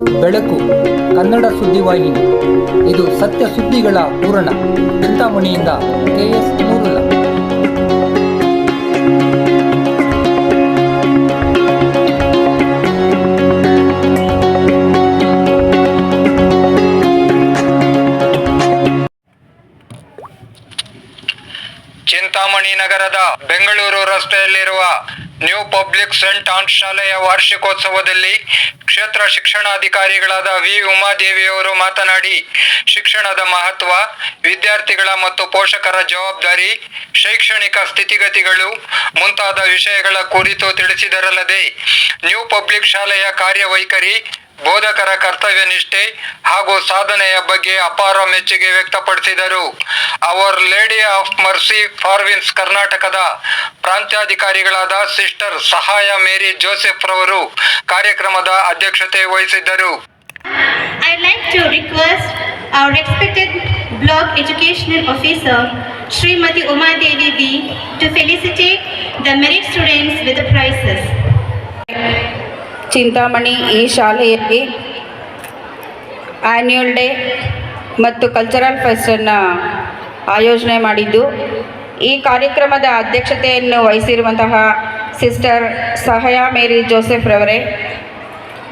ಬೆಳಕು ಕನ್ನಡ ಸುದ್ದಿವಾಹಿನಿ ಇದು ಸತ್ಯ ಸುದ್ದಿಗಳ ಪೂರಣ ಚಿಂತಾಮಣಿಯಿಂದ ಕೆಎಸ್ ನೂರುಲ್ಲ ಚಿಂತಾಮಣಿ ನಗರದ ಬೆಂಗಳೂರು ರಸ್ತೆಯಲ್ಲಿರುವ ನ್ಯೂ ಪಬ್ಲಿಕ್ ಸೆಂಟ್ ಆನ್ ಶಾಲೆಯ ವಾರ್ಷಿಕೋತ್ಸವದಲ್ಲಿ ಕ್ಷೇತ್ರ ಶಿಕ್ಷಣಾಧಿಕಾರಿಗಳಾದ ವಿ. ಉಮಾದೇವಿಯವರು ಮಾತನಾಡಿ, ಶಿಕ್ಷಣದ ಮಹತ್ವ, ವಿದ್ಯಾರ್ಥಿಗಳ ಮತ್ತು ಪೋಷಕರ ಜವಾಬ್ದಾರಿ, ಶೈಕ್ಷಣಿಕ ಸ್ಥಿತಿಗತಿಗಳು ಮುಂತಾದ ವಿಷಯಗಳ ಕುರಿತು ತಿಳಿಸಿದರಲ್ಲದೆ ನ್ಯೂ ಪಬ್ಲಿಕ್ ಶಾಲೆಯ ಕಾರ್ಯವೈಖರಿ ಬೋಧಕರ ಕರ್ತವ್ಯ ನಿಷ್ಠೆ ಹಾಗೂ ಸಾಧನೆಯ ಬಗ್ಗೆ ಅಪಾರ ಮೆಚ್ಚುಗೆ ವ್ಯಕ್ತಪಡಿಸಿದರು. Our lady of mercy province ಕರ್ನಾಟಕದ ಪ್ರಾಂತ್ಯಾಧಿಕಾರಿಗಳಾದ ಸಿಸ್ಟರ್ ಸಹಾಯ ಮೇರಿ ಜೋಸೆಫ್ ರವರು ಕಾರ್ಯಕ್ರಮದ ಅಧ್ಯಕ್ಷತೆ ವಹಿಸಿದ್ದರು. I like to request our expected block educational officer Shrimati Umadevi B to felicitate the merit students with prizes Chintamani ಈ ಶಾಲೆಯಲ್ಲಿ ಆ್ಯನ್ಯುಯಲ್ ಡೇ ಮತ್ತು ಕಲ್ಚರಲ್ ಫೆಸ್ಟನ್ನು ಆಯೋಜನೆ ಮಾಡಿದ್ದು. ಈ ಕಾರ್ಯಕ್ರಮದ ಅಧ್ಯಕ್ಷತೆಯನ್ನು ವಹಿಸಿರುವಂತಹ ಸಿಸ್ಟರ್ ಸಹಯ ಮೇರಿ ಜೋಸೆಫ್ ರವರೇ.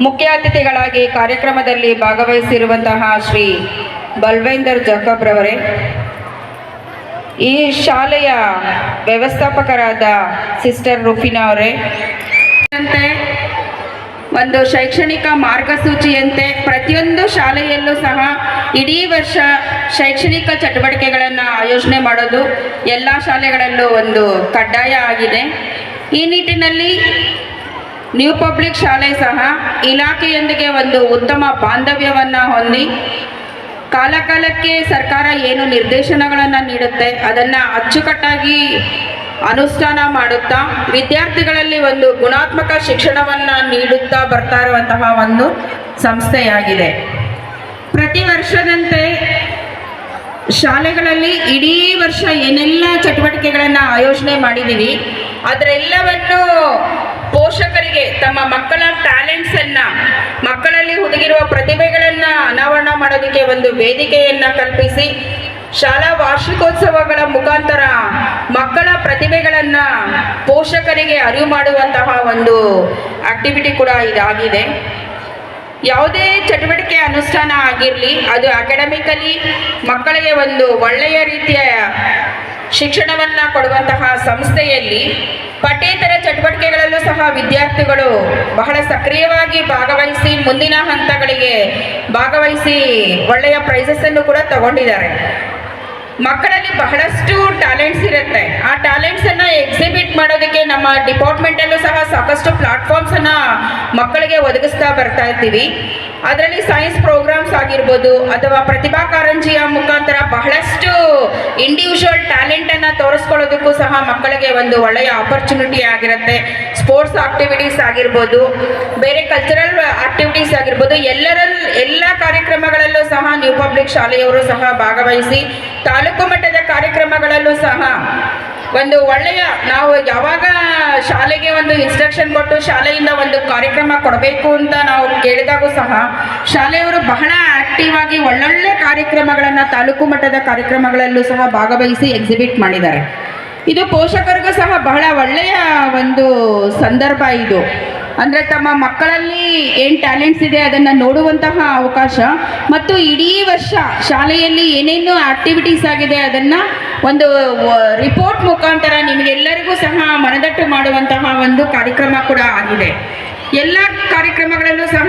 ಮುಖ್ಯ ಅತಿಥಿಗಳಾಗಿ ಕಾರ್ಯಕ್ರಮದಲ್ಲಿ ಭಾಗವಹಿಸಿರುವಂತಹ ಶ್ರೀ ಬಲ್ವೇಂದರ್ ಜಾಕಬ್ ರವರೇ. ಈ ಶಾಲೆಯ ವ್ಯವಸ್ಥಾಪಕರಾದ ಸಿಸ್ಟರ್ ರುಫಿನಾ ಅವರೇ. ಒಂದು ಶೈಕ್ಷಣಿಕ ಮಾರ್ಗಸೂಚಿಯಂತೆ ಪ್ರತಿಯೊಂದು ಶಾಲೆಯಲ್ಲೂ ಸಹ ಇಡೀ ವರ್ಷ ಶೈಕ್ಷಣಿಕ ಚಟುವಟಿಕೆಗಳನ್ನು ಆಯೋಜನೆ ಮಾಡೋದು ಎಲ್ಲ ಶಾಲೆಗಳಲ್ಲೂ ಒಂದು ಕಡ್ಡಾಯ ಆಗಿದೆ. ಈ ನಿಟ್ಟಿನಲ್ಲಿ ನ್ಯೂ ಪಬ್ಲಿಕ್ ಶಾಲೆ ಸಹ ಇಲಾಖೆಯೊಂದಿಗೆ ಒಂದು ಉತ್ತಮ ಬಾಂಧವ್ಯವನ್ನು ಹೊಂದಿ ಕಾಲಕಾಲಕ್ಕೆ ಸರ್ಕಾರ ಏನು ನಿರ್ದೇಶನಗಳನ್ನು ನೀಡುತ್ತೆ ಅದನ್ನು ಅಚ್ಚುಕಟ್ಟಾಗಿ ಅನುಷ್ಠಾನ ಮಾಡುತ್ತಾ ವಿದ್ಯಾರ್ಥಿಗಳಲ್ಲಿ ಒಂದು ಗುಣಾತ್ಮಕ ಶಿಕ್ಷಣವನ್ನು ನೀಡುತ್ತಾ ಬರ್ತಾ ಇರುವಂತಹ ಒಂದು ಸಂಸ್ಥೆಯಾಗಿದೆ. ಪ್ರತಿ ವರ್ಷದಂತೆ ಶಾಲೆಗಳಲ್ಲಿ ಇಡೀ ವರ್ಷ ಏನೆಲ್ಲ ಚಟುವಟಿಕೆಗಳನ್ನು ಆಯೋಜನೆ ಮಾಡಿದ್ದೀವಿ, ಅದರೆಲ್ಲವನ್ನು ಪೋಷಕರಿಗೆ, ತಮ್ಮ ಮಕ್ಕಳ ಟ್ಯಾಲೆಂಟ್ಸನ್ನು ಮಕ್ಕಳಲ್ಲಿ ಹುದುಗಿರುವ ಪ್ರತಿಭೆಗಳನ್ನು ಅನಾವರಣ ಮಾಡೋದಕ್ಕೆ ಒಂದು ವೇದಿಕೆಯನ್ನು ಕಲ್ಪಿಸಿ, ಶಾಲಾ ವಾರ್ಷಿಕೋತ್ಸವಗಳ ಮುಖಾಂತರ ಪ್ರತಿಭೆಗಳನ್ನು ಪೋಷಕರಿಗೆ ಅರಿವು ಮಾಡುವಂತಹ ಒಂದು ಆಕ್ಟಿವಿಟಿ ಕೂಡ ಇದಾಗಿದೆ. ಯಾವುದೇ ಚಟುವಟಿಕೆ ಅನುಷ್ಠಾನ ಆಗಿರಲಿ, ಅದು ಅಕಾಡೆಮಿಕಲಿ ಮಕ್ಕಳಿಗೆ ಒಂದು ಒಳ್ಳೆಯ ರೀತಿಯ ಶಿಕ್ಷಣವನ್ನು ಕೊಡುವಂತಹ ಸಂಸ್ಥೆಯಲ್ಲಿ ಪಠ್ಯೇತರ ಚಟುವಟಿಕೆಗಳಲ್ಲೂ ಸಹ ವಿದ್ಯಾರ್ಥಿಗಳು ಬಹಳ ಸಕ್ರಿಯವಾಗಿ ಭಾಗವಹಿಸಿ ಮುಂದಿನ ಹಂತಗಳಿಗೆ ಭಾಗವಹಿಸಿ ಒಳ್ಳೆಯ ಪ್ರೈಸಸ್ಸನ್ನು ಕೂಡ ತಗೊಂಡಿದ್ದಾರೆ. ಮಕ್ಕಳಲ್ಲಿ ಬಹಳಷ್ಟು ಟ್ಯಾಲೆಂಟ್ಸ್ ಇರುತ್ತೆ. ಆ ಟ್ಯಾಲೆಂಟ್ಸನ್ನು ಎಕ್ಸಿಬಿಟ್ ಮಾಡೋದಕ್ಕೆ ನಮ್ಮ ಡಿಪಾರ್ಟ್ಮೆಂಟಲ್ಲೂ ಸಹ ಸಾಕಷ್ಟು ಪ್ಲಾಟ್ಫಾರ್ಮ್ಸನ್ನು ಮಕ್ಕಳಿಗೆ ಒದಗಿಸ್ತಾ ಬರ್ತಾ ಇರ್ತೀವಿ ಅದರಲ್ಲಿ ಸೈನ್ಸ್ ಪ್ರೋಗ್ರಾಮ್ಸ್ ಆಗಿರ್ಬೋದು ಅಥವಾ ಪ್ರತಿಭಾ ಕಾರಂಜಿಯ ಮುಖಾಂತರ ಬಹಳಷ್ಟು ಇಂಡಿವಿಜುವಲ್ ಟ್ಯಾಲೆಂಟನ್ನು ತೋರಿಸ್ಕೊಳ್ಳೋದಕ್ಕೂ ಸಹ ಮಕ್ಕಳಿಗೆ ಒಂದು ಒಳ್ಳೆಯ ಆಪರ್ಚುನಿಟಿ ಆಗಿರುತ್ತೆ. ಸ್ಪೋರ್ಟ್ಸ್ ಆಕ್ಟಿವಿಟೀಸ್ ಆಗಿರ್ಬೋದು, ಬೇರೆ ಕಲ್ಚರಲ್ ಆಕ್ಟಿವಿಟೀಸ್ ಆಗಿರ್ಬೋದು. ಎಲ್ಲರಲ್ಲಿ ಎಲ್ಲ ಕಾರ್ಯಕ್ರಮಗಳಲ್ಲೂ ಸಹ ನ್ಯೂ ಪಬ್ಲಿಕ್ ಶಾಲೆಯವರು ಸಹ ಭಾಗವಹಿಸಿ, ತಾಲೂಕು ಮಟ್ಟದ ಕಾರ್ಯಕ್ರಮಗಳಲ್ಲೂ ಸಹ ಒಂದು ಒಳ್ಳೆಯ, ನಾವು ಯಾವಾಗ ಶಾಲೆಗೆ ಒಂದು ಇನ್ಸ್ಟ್ರಕ್ಷನ್ ಕೊಟ್ಟು ಶಾಲೆಯಿಂದ ಒಂದು ಕಾರ್ಯಕ್ರಮ ಕೊಡಬೇಕು ಅಂತ ನಾವು ಕೇಳಿದಾಗೂ ಸಹ ಶಾಲೆಯವರು ಬಹಳ ಆಕ್ಟಿವ್ ಆಗಿ ಒಳ್ಳೊಳ್ಳೆ ಕಾರ್ಯಕ್ರಮಗಳನ್ನು ತಾಲೂಕು ಮಟ್ಟದ ಕಾರ್ಯಕ್ರಮಗಳಲ್ಲೂ ಸಹ ಭಾಗವಹಿಸಿ ಎಕ್ಸಿಬಿಟ್ ಮಾಡಿದ್ದಾರೆ. ಇದು ಪೋಷಕರಿಗೂ ಸಹ ಬಹಳ ಒಳ್ಳೆಯ ಒಂದು ಸಂದರ್ಭ ಇದು. ಅಂದರೆ ತಮ್ಮ ಮಕ್ಕಳಲ್ಲಿ ಏನು ಟ್ಯಾಲೆಂಟ್ಸ್ ಇದೆ ಅದನ್ನು ನೋಡುವಂತಹ ಅವಕಾಶ ಮತ್ತು ಇಡೀ ವರ್ಷ ಶಾಲೆಯಲ್ಲಿ ಏನೇನು ಆಕ್ಟಿವಿಟೀಸ್ ಆಗಿದೆ ಅದನ್ನು ಒಂದು ರಿಪೋರ್ಟ್ ಮುಖಾಂತರ ನಿಮಗೆಲ್ಲರಿಗೂ ಸಹ ಮನದಟ್ಟು ಮಾಡುವಂತಹ ಒಂದು ಕಾರ್ಯಕ್ರಮ ಕೂಡ ಆಗಿದೆ. ಎಲ್ಲ ಕಾರ್ಯಕ್ರಮಗಳಲ್ಲೂ ಸಹ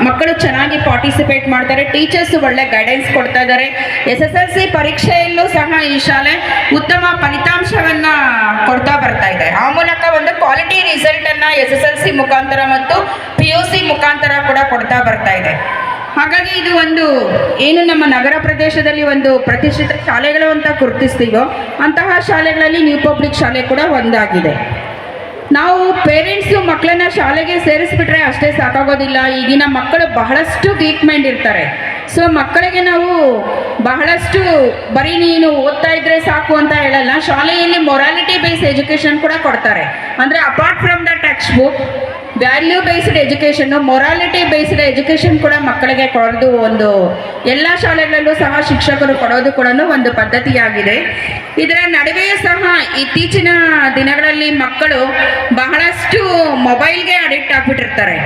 ಮಕ್ಕಳು ಚೆನ್ನಾಗಿ ಪಾರ್ಟಿಸಿಪೇಟ್ ಮಾಡ್ತಾರೆ ಟೀಚರ್ಸ್ ಒಳ್ಳೆ ಗೈಡೆನ್ಸ್ ಕೊಡ್ತಾ ಇದ್ದಾರೆ ಎಸ್ ಎಸ್ ಎಲ್ ಸಿ ಪರೀಕ್ಷೆಯಲ್ಲೂ ಸಹ ಈ ಶಾಲೆ ಉತ್ತಮ ಫಲಿತಾಂಶವನ್ನು ಕೊಡ್ತಾ ಬರ್ತಾ ಇದೆ ಆ ಮೂಲಕ ಒಂದು ಕ್ವಾಲಿಟಿ ರಿಸಲ್ಟನ್ನು ಎಸ್ ಎಸ್ ಎಲ್ ಸಿ ಮುಖಾಂತರ ಮತ್ತು ಪಿ ಯು ಸಿ ಮುಖಾಂತರ ಕೂಡ ಕೊಡ್ತಾ ಬರ್ತಾ ಇದೆ. ಹಾಗಾಗಿ ಇದು ಒಂದು ಏನು ನಮ್ಮ ನಗರ ಪ್ರದೇಶದಲ್ಲಿ ಒಂದು ಪ್ರತಿಷ್ಠಿತ ಶಾಲೆಗಳು ಅಂತ ಗುರುತಿಸ್ತೀವೋ ಅಂತಹ ಶಾಲೆಗಳಲ್ಲಿ ನ್ಯೂ ಪಬ್ಲಿಕ್ ಶಾಲೆ ಕೂಡ ಒಂದಾಗಿದೆ. ನಾವು ಪೇರೆಂಟ್ಸು ಮಕ್ಕಳನ್ನ ಶಾಲೆಗೆ ಸೇರಿಸ್ಬಿಟ್ರೆ ಅಷ್ಟೇ ಸಾಕಾಗೋದಿಲ್ಲ. ಈಗಿನ ಮಕ್ಕಳು ಬಹಳಷ್ಟು ವೀಕ್ ಮೈಂಡ್ ಇರ್ತಾರೆ. ಸೊ ಮಕ್ಕಳಿಗೆ ನಾವು ಬಹಳಷ್ಟು ಬರೀ ನೀನು ಓದ್ತಾ ಇದ್ರೆ ಸಾಕು ಅಂತ ಹೇಳಲ್ಲ. ಶಾಲೆಯಲ್ಲಿ ಮೊರಾಲಿಟಿ ಬೇಸ್ ಎಜುಕೇಷನ್ ಕೂಡ ಕೊಡ್ತಾರೆ. ಅಂದರೆ apart from the text book value based education morality based education ಕೂಡ ಮಕ್ಕಳಿಗೆ ಕೊಡೋದು ಒಂದು ಎಲ್ಲ ಶಾಲೆಗಳಲ್ಲೂ ಸಹ ಶಿಕ್ಷಕರು ಕೊಡೋದು ಕೂಡ ಒಂದು ಪದ್ಧತಿಯಾಗಿದೆ. ಇದರ ನಡುವೆಯೂ ಸಹ ಇತ್ತೀಚಿನ ದಿನಗಳಲ್ಲಿ ಮಕ್ಕಳು ಬಹಳಷ್ಟು ಮೊಬೈಲ್ಗೆ ಅಡಿಕ್ಟ್ ಆಗ್ಬಿಟ್ಟಿರ್ತಾರೆ.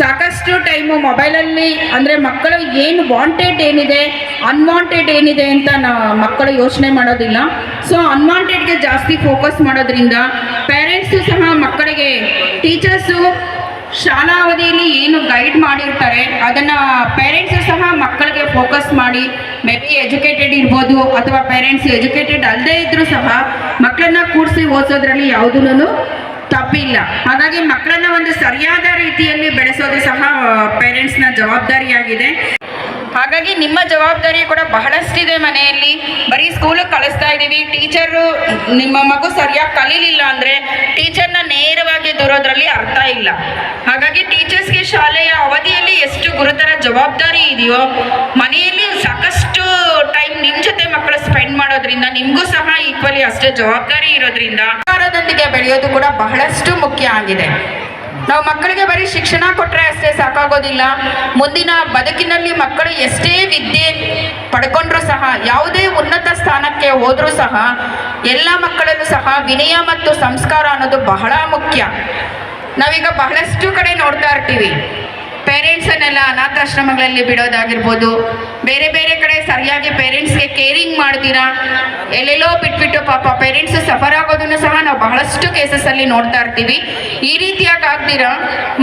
ಸಾಕಷ್ಟು ಟೈಮು ಮೊಬೈಲಲ್ಲಿ ಅಂದರೆ ಮಕ್ಕಳು ಏನು ವಾಂಟೆಡ್ ಏನಿದೆ ಅನ್ವಾಂಟೆಡ್ ಏನಿದೆ ಅಂತ ನಾ ಮಕ್ಕಳು ಯೋಚನೆ ಮಾಡೋದಿಲ್ಲ. ಸೊ ಅನ್ವಾಂಟೆಡ್ಗೆ ಜಾಸ್ತಿ ಫೋಕಸ್ ಮಾಡೋದ್ರಿಂದ ಪೇರೆಂಟ್ಸು ಸಹ ಮಕ್ಕಳಿಗೆ ಟೀಚರ್ಸು ಶಾಲಾ ಅವಧಿಯಲ್ಲಿ ಏನು ಗೈಡ್ ಮಾಡಿರ್ತಾರೆ, ಅದನ್ನು ಪೇರೆಂಟ್ಸು ಸಹ ಮಕ್ಕಳಿಗೆ ಫೋಕಸ್ ಮಾಡಿ ಮೇ ಬಿ ಎಜುಕೇಟೆಡ್ ಇರ್ಬೋದು ಅಥವಾ ಪೇರೆಂಟ್ಸ್ ಎಜುಕೇಟೆಡ್ ಅಲ್ಲದೇ ಇದ್ದರೂ ಸಹ ಮಕ್ಕಳನ್ನ ಕೂಡಿಸಿ ಓದಿಸೋದ್ರಲ್ಲಿ ಯಾವುದೂ ತಪ್ಪಿಲ್ಲ. ಹಾಗಾಗಿ ಮಕ್ಕಳನ್ನ ಒಂದು ಸರಿಯಾದ ರೀತಿಯಲ್ಲಿ ಬೆಳೆಸೋದು ಸಹ ಪೇರೆಂಟ್ಸ್ನ ಜವಾಬ್ದಾರಿಯಾಗಿದೆ. ಹಾಗಾಗಿ ನಿಮ್ಮ ಜವಾಬ್ದಾರಿ ಕೂಡ ಬಹಳಷ್ಟಿದೆ ಮನೆಯಲ್ಲಿ. ಬರೀ ಸ್ಕೂಲಿಗೆ ಕಳಿಸ್ತಾ ಇದ್ದೀವಿ ಟೀಚರು, ನಿಮ್ಮ ಮಗು ಸರಿಯಾಗಿ ಕಲೀಲಿಲ್ಲ ಅಂದರೆ ಟೀಚರ್ನ ನೇರವಾಗಿ ದೂರೋದ್ರಲ್ಲಿ ಅರ್ಥ ಇಲ್ಲ. ಹಾಗಾಗಿ ಟೀಚರ್ಸ್ಗೆ ಶಾಲೆಯ ಅವಧಿಯಲ್ಲಿ ಎಷ್ಟು ಗುರುತರ ಜವಾಬ್ದಾರಿ ಇದೆಯೋ, ಮನೆಯಲ್ಲಿ ಸಾಕಷ್ಟು ಟೈಮ್ ನಿಮ್ಮ ಜೊತೆ ಮಕ್ಕಳು ಸ್ಪೆಂಡ್ ಮಾಡೋದ್ರಿಂದ ನಿಮಗೂ ಸಹ ಈಕ್ವಲಿ ಅಷ್ಟೇ ಜವಾಬ್ದಾರಿ ಇರೋದ್ರಿಂದ ಆಹಾರದೊಂದಿಗೆ ಬೆಳೆಯೋದು ಕೂಡ ಬಹಳಷ್ಟು ಮುಖ್ಯ ಆಗಿದೆ. ನಾವು ಮಕ್ಕಳಿಗೆ ಬರೀ ಶಿಕ್ಷಣ ಕೊಟ್ಟರೆ ಅಷ್ಟೇ ಸಾಕಾಗೋದಿಲ್ಲ. ಮುಂದಿನ ಬದುಕಿನಲ್ಲಿ ಮಕ್ಕಳು ಎಷ್ಟೇ ವಿದ್ಯೆ ಪಡ್ಕೊಂಡ್ರೂ ಸಹ, ಯಾವುದೇ ಉನ್ನತ ಸ್ಥಾನಕ್ಕೆ ಹೋದರೂ ಸಹ, ಎಲ್ಲ ಮಕ್ಕಳಲ್ಲೂ ಸಹ ವಿನಯ ಮತ್ತು ಸಂಸ್ಕಾರ ಅನ್ನೋದು ಬಹಳ ಮುಖ್ಯ. ನಾವೀಗ ಬಹಳಷ್ಟು ಕಡೆ ನೋಡ್ತಾ ಇರ್ತೀವಿ. ಪೇರೆಂಟ್ಸನ್ನೆಲ್ಲ ಅನಾಥಾಶ್ರಮಗಳಲ್ಲಿ ಬಿಡೋದಾಗಿರ್ಬೋದು. ಬೇರೆ ಬೇರೆ ಕಡೆ ಸರಿಯಾಗಿ ಪೇರೆಂಟ್ಸ್ಗೆ ಕೇರಿಂಗ್ ಮಾಡ್ತೀರಾ? ಎಲ್ಲೆಲ್ಲೋ ಬಿಟ್ಬಿಟ್ಟು ಪಾಪ ಪೇರೆಂಟ್ಸ್ ಸಫರ್ ಆಗೋದನ್ನು ಸಹ ನಾವು ಬಹಳಷ್ಟು ಕೇಸಸ್ಸಲ್ಲಿ ನೋಡ್ತಾ ಇರ್ತೀವಿ. ಈ ರೀತಿಯಾಗಿ ಆಗ್ತೀರಾ?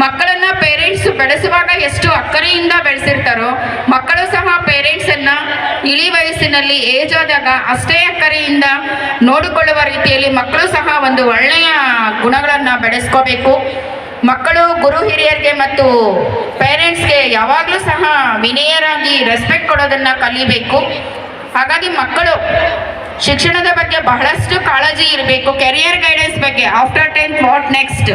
ಮಕ್ಕಳನ್ನ ಪೇರೆಂಟ್ಸ್ ಬೆಳೆಸುವಾಗ ಎಷ್ಟು ಅಕ್ಕರೆಯಿಂದ ಬೆಳೆಸಿರ್ತಾರೋ, ಮಕ್ಕಳು ಸಹ ಪೇರೆಂಟ್ಸನ್ನು ಇಳಿ ವಯಸ್ಸಿನಲ್ಲಿ ಏಜ್ ಆದಾಗ ಅಷ್ಟೇ ಅಕ್ಕರೆಯಿಂದ ನೋಡಿಕೊಳ್ಳುವ ರೀತಿಯಲ್ಲಿ ಮಕ್ಕಳು ಸಹ ಒಂದು ಒಳ್ಳೆಯ ಗುಣಗಳನ್ನು ಬೆಳೆಸ್ಕೋಬೇಕು. ಮಕ್ಕಳು, ಗುರು ಹಿರಿಯರಿಗೆ ಮತ್ತು ಪೇರೆಂಟ್ಸ್ಗೆ ಯಾವಾಗಲೂ ಸಹ ವಿನಯರಾಗಿ ರೆಸ್ಪೆಕ್ಟ್ ಕೊಡೋದನ್ನು ಕಲಿಬೇಕು. ಹಾಗಾಗಿ ಮಕ್ಕಳು, ಶಿಕ್ಷಣದ ಬಗ್ಗೆ ಬಹಳಷ್ಟು ಕಾಳಜಿ ಇರಬೇಕು ಕೆರಿಯರ್ ಗೈಡೆನ್ಸ್ ಬಗ್ಗೆ ಆಫ್ಟರ್ ಟೆಂತ್ ವಾಟ್ ನೆಕ್ಸ್ಟ್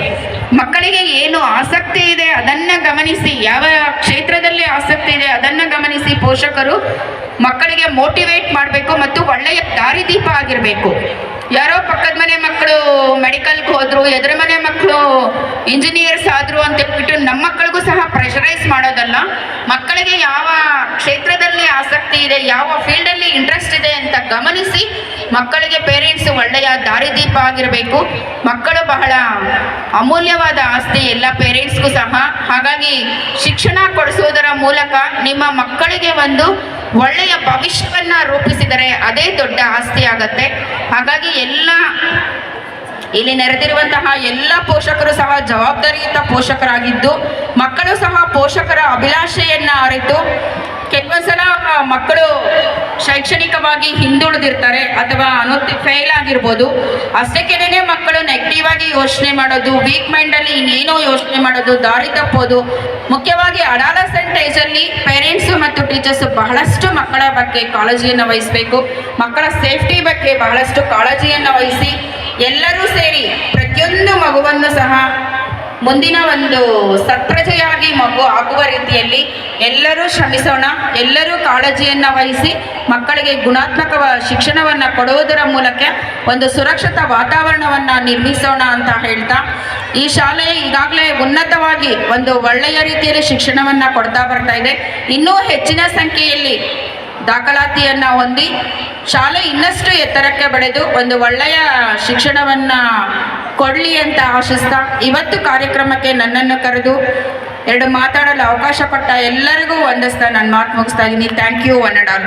ಮಕ್ಕಳಿಗೆ ಏನು ಆಸಕ್ತಿ ಇದೆ ಅದನ್ನು ಗಮನಿಸಿ, ಯಾವ ಕ್ಷೇತ್ರದಲ್ಲಿ ಆಸಕ್ತಿ ಇದೆ ಅದನ್ನು ಗಮನಿಸಿ ಪೋಷಕರು ಮಕ್ಕಳಿಗೆ ಮೋಟಿವೇಟ್ ಮಾಡಬೇಕು ಮತ್ತು ಒಳ್ಳೆಯ ದಾರಿದೀಪ ಆಗಿರಬೇಕು. ಯಾರೋ ಪಕ್ಕದ ಮನೆ ಮಕ್ಕಳು ಮೆಡಿಕಲ್ಗೆ ಹೋದ್ರು, ಎದುರು ಮನೆ ಮಕ್ಕಳು ಇಂಜಿನಿಯರ್ಸ್ ಆದರು ಅಂತ ಹೇಳ್ಬಿಟ್ಟು ನಮ್ಮ ಮಕ್ಕಳಿಗೂ ಸಹ ಪ್ರೆಷರೈಸ್ ಮಾಡೋದಲ್ಲ. ಮಕ್ಕಳಿಗೆ ಯಾವ ಕ್ಷೇತ್ರದಲ್ಲಿ ಆಸಕ್ತಿ ಇದೆ, ಯಾವ ಫೀಲ್ಡಲ್ಲಿ ಇಂಟ್ರೆಸ್ಟ್ ಇದೆ ಅಂತ ಗಮನಿಸಿ ಮಕ್ಕಳಿಗೆ ಪೇರೆಂಟ್ಸ್ ಒಳ್ಳೆಯ ದಾರಿದೀಪ ಆಗಿರಬೇಕು. ಮಕ್ಕಳು ಬಹಳ ಅಮೂಲ್ಯವಾದ ಆಸ್ತಿ ಎಲ್ಲ ಪೇರೆಂಟ್ಸ್ಗೂ ಸಹ. ಹಾಗಾಗಿ ಶಿಕ್ಷಣ ಕೊಡಿಸುವುದರ ಮೂಲಕ ನಿಮ್ಮ ಮಕ್ಕಳಿಗೆ ಒಂದು ಒಳ್ಳೆಯ ಭವಿಷ್ಯವನ್ನ ರೂಪಿಸಿದರೆ ಅದೇ ದೊಡ್ಡ ಆಸ್ತಿ ಆಗತ್ತೆ. ಹಾಗಾಗಿ ಎಲ್ಲ ಇಲ್ಲಿ ನೆರೆದಿರುವಂತಹ ಎಲ್ಲ ಪೋಷಕರು ಸಹ ಜವಾಬ್ದಾರಿಯುತ ಪೋಷಕರಾಗಿದ್ದು, ಮಕ್ಕಳು ಸಹ ಪೋಷಕರ ಅಭಿಲಾಷೆಯನ್ನ ಅರಿತು ಕೆಲವೊಂದ್ಸಲ ಮಕ್ಕಳು ಶೈಕ್ಷಣಿಕವಾಗಿ ಹಿಂದುಳಿದಿರ್ತಾರೆ ಅಥವಾ ಅನುತ್ತಿ ಫೇಲ್ ಆಗಿರ್ಬೋದು. ಅಷ್ಟಕ್ಕೆನೇ ಮಕ್ಕಳು ನೆಗೆಟಿವ್ ಆಗಿ ಯೋಚನೆ ಮಾಡೋದು ವೀಕ್ ಮೈಂಡಲ್ಲಿ ಇನ್ನೇನೋ ಯೋಚನೆ ಮಾಡೋದು, ದಾರಿ ತಪ್ಪೋದು. ಮುಖ್ಯವಾಗಿ ಅಡಾಲಸೆಂಟ್ ಅಲ್ಲಿ ಪೇರೆಂಟ್ಸು ಮತ್ತು ಟೀಚರ್ಸು ಬಹಳಷ್ಟು ಮಕ್ಕಳ ಬಗ್ಗೆ ಕಾಳಜಿಯನ್ನು ವಹಿಸಬೇಕು. ಮಕ್ಕಳ ಸೇಫ್ಟಿ ಬಗ್ಗೆ ಬಹಳಷ್ಟು ಕಾಳಜಿಯನ್ನು ವಹಿಸಿ ಎಲ್ಲರೂ ಸೇರಿ ಪ್ರತಿಯೊಂದು ಮಗುವನ್ನು ಸಹ ಮುಂದಿನ ಒಂದು ಸತ್ಪ್ರಜೆಯಾಗಿ ಮಗು ಆಗುವ ರೀತಿಯಲ್ಲಿ ಎಲ್ಲರೂ ಶ್ರಮಿಸೋಣ, ಎಲ್ಲರೂ ಕಾಳಜಿಯನ್ನು ವಹಿಸಿ ಮಕ್ಕಳಿಗೆ ಗುಣಾತ್ಮಕ ಶಿಕ್ಷಣವನ್ನು ಕೊಡುವುದರ ಮೂಲಕ ಒಂದು ಸುರಕ್ಷಿತ ವಾತಾವರಣವನ್ನು ನಿರ್ಮಿಸೋಣ ಅಂತ ಹೇಳ್ತಾ, ಈ ಶಾಲೆ ಈಗಾಗಲೇ ಉನ್ನತವಾಗಿ ಒಂದು ಒಳ್ಳೆಯ ರೀತಿಯಲ್ಲಿ ಶಿಕ್ಷಣವನ್ನು ಕೊಡ್ತಾ ಬರ್ತಾ ಇದೆ. ಇನ್ನೂ ಹೆಚ್ಚಿನ ಸಂಖ್ಯೆಯಲ್ಲಿ ದಾಖಲಾತಿಯನ್ನು ಹೊಂದಿ, ಶಾಲೆ ಇನ್ನಷ್ಟು ಎತ್ತರಕ್ಕೆ ಬೆಳೆದು ಒಂದು ಒಳ್ಳೆಯ ಶಿಕ್ಷಣವನ್ನು ಕೊಡಲಿ ಅಂತ ಆಶಿಸ್ತಾ ಇವತ್ತು ಕಾರ್ಯಕ್ರಮಕ್ಕೆ ನನ್ನನ್ನು ಕರೆದು ಎರಡು ಮಾತಾಡಲು ಅವಕಾಶ ಕೊಟ್ಟ ಎಲ್ಲರಿಗೂ ಒಂದಿಸ್ತಾ ನಾನು ಮಾತು ಮುಗಿಸ್ತಾ ಇದ್ದೀನಿ. Thank you one and all